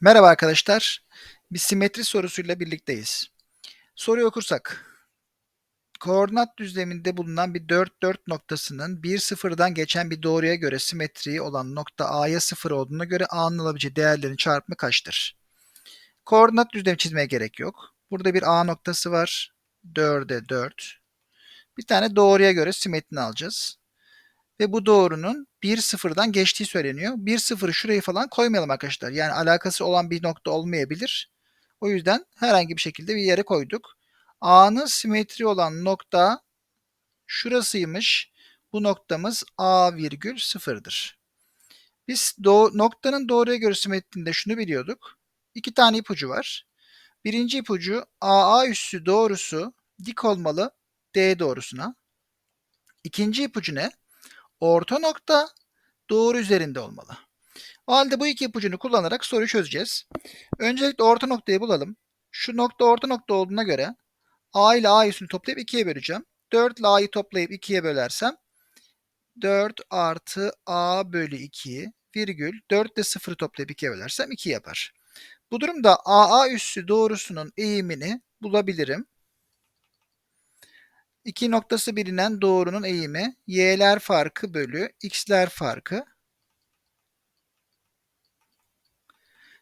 Merhaba arkadaşlar. Bir simetri sorusuyla birlikteyiz. Soruyu okursak. Koordinat düzleminde bulunan bir 4 4 noktasının 1 sıfırdan geçen bir doğruya göre simetriği olan nokta A'ya 0 olduğuna göre A'nın alabileceği değerlerin çarpımı kaçtır? Koordinat düzlemi çizmeye gerek yok. Burada bir A noktası var. 4'e 4. Bir tane doğruya göre simetrini alacağız. Ve bu doğrunun 1 sıfırdan geçtiği söyleniyor. 1 sıfırı şurayı falan koymayalım arkadaşlar. Yani alakası olan bir nokta olmayabilir. O yüzden herhangi bir şekilde bir yere koyduk. A'nın simetri olan nokta şurasıymış. Bu noktamız A virgül sıfırdır. Biz do noktanın doğruya göre simetriğinde şunu biliyorduk. İki tane ipucu var. Birinci ipucu AA üssü doğrusu dik olmalı D doğrusuna. İkinci ipucu ne? Orta nokta doğru üzerinde olmalı. O halde bu iki ipucunu kullanarak soruyu çözeceğiz. Öncelikle orta noktayı bulalım. Şu nokta orta nokta olduğuna göre A ile A üstünü toplayıp 2'ye böleceğim. 4 ile A'yı toplayıp 2'ye bölersem 4 artı A bölü 2 virgül 4 ile 0'ı toplayıp 2'ye bölersem 2 yapar. Bu durumda AA üssü doğrusunun eğimini bulabilirim. İki noktası bilinen doğrunun eğimi y'ler farkı bölü x'ler farkı.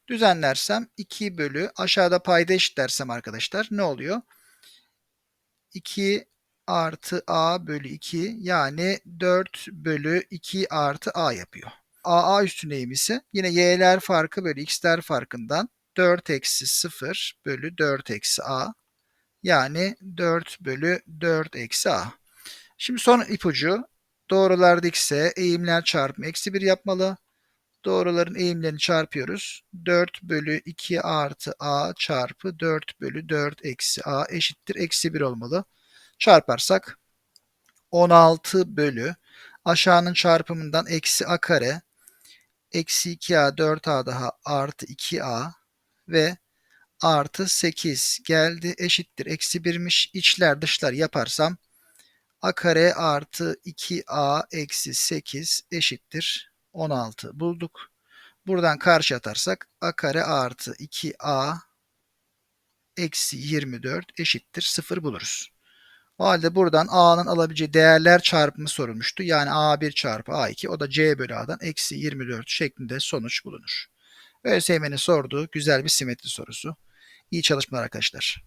Düzenlersem 2 bölü aşağıda payda eşitlersem arkadaşlar ne oluyor? 2 artı a bölü 2 yani 4 bölü 2 artı a yapıyor. AA üstün eğim ise yine y'ler farkı bölü x'ler farkından 4 eksi 0 bölü 4 eksi a yani 4 bölü 4 eksi a. Şimdi son ipucu doğrular dikse eğimler çarpımı eksi 1 yapmalı. Doğruların eğimlerini çarpıyoruz. 4 bölü 2 artı a çarpı 4 bölü 4 eksi a eşittir. Eksi 1 olmalı. Çarparsak 16 bölü aşağının çarpımından eksi a kare eksi 2a 4a daha artı 2a ve artı 8 geldi eşittir. Eksi 1'miş. İçler dışlar yaparsam a kare artı 2a eksi 8 eşittir. 16 bulduk. Buradan karşı atarsak a kare artı 2a eksi 24 eşittir 0 buluruz. O halde buradan a'nın alabileceği değerler çarpımı sorulmuştu. Yani a1 çarpı a2 o da c bölü a'dan eksi 24 şeklinde sonuç bulunur. ÖSYM'nin sorduğu güzel bir simetri sorusu. İyi çalışmalar arkadaşlar.